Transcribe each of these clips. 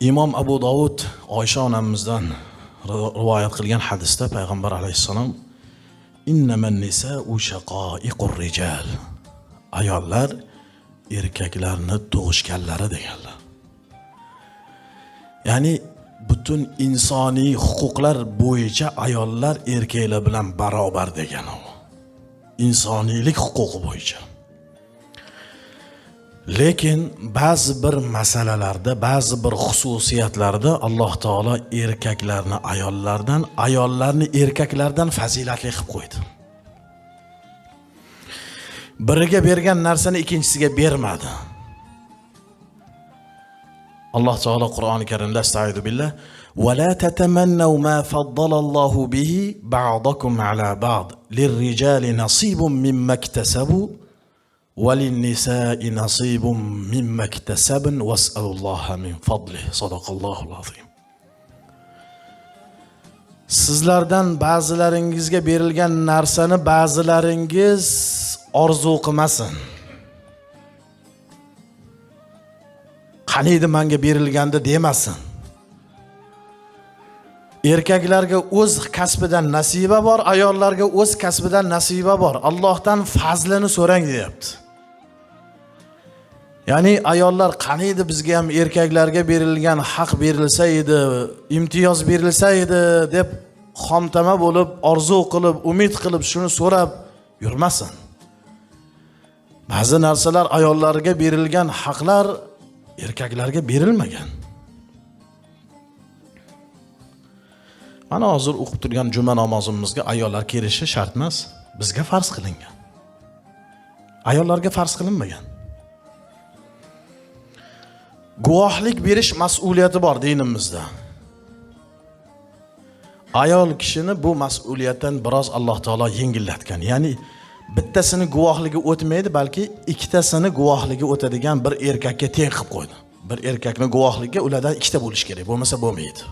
imom abu dovud oysha onamizdan rivoyat qilgan hadisda payg'ambar alayhissalom innaman rijal. Ayollar erkaklarni tug'ishganlari deganlar. Ya'ni butun insoniy huquqlar bo'yicha ayollar erkaklar bilan barobar degani u. Insoniylik huquqi bo'yicha. lekin ba'zi bir masalalarda ba'zi bir xususiyatlarda alloh taolo erkaklarni ayollardan ayollarni erkaklardan fazilatli qilib qo'ydi biriga bergan narsani ikkinchisiga bermadi alloh taolo qur'oni karimda astaidu billah ولا تتمنوا ما فضل الله به بعضكم على بعض للرجال نصيب مما اكتسبوا وللنساء نصيب مما اكتسبن واسألوا الله من فضله صدق الله العظيم sizlardan ba'zilaringizga berilgan narsani ba'zilaringiz orzu qilmasin qaniydi manga berilgandi demasin erkaklarga o'z kasbidan nasiba bor ayollarga o'z kasbidan nasiba bor allohdan fazlini so'rang deyapti ya'ni ayollar qaniydi bizga ham erkaklarga berilgan haq berilsa edi imtiyoz berilsa edi deb xomtama bo'lib orzu qilib umid qilib shuni so'rab yurmasin. Ba'zi narsalar ayollarga berilgan haqlar erkaklarga berilmagan. Mana hozir o'qib turgan juma namozimizga ayollar kelishi shart emas bizga farz qilingan. Ayollarga farz qilinmagan. Guvohlik berish mas'uliyati bor dinimizda. Ayol kishini bu mas'uliyatdan biroz alloh taolo yengillatgan. Ya'ni bittasini guvohligi o'tmaydi balki ikkitasini guvohligi o'tadigan bir erkakka teng qilib qo'ydi. Bir erkakni guvohligiga ulardan ikkita bo'lishi kerak bo'lmasa bo'lmaydi.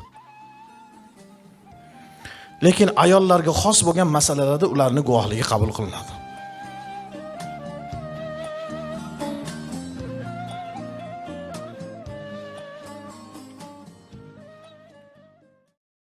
Lekin ayollarga xos bo'lgan masalalarda ularni guvohligi qabul qilinadi.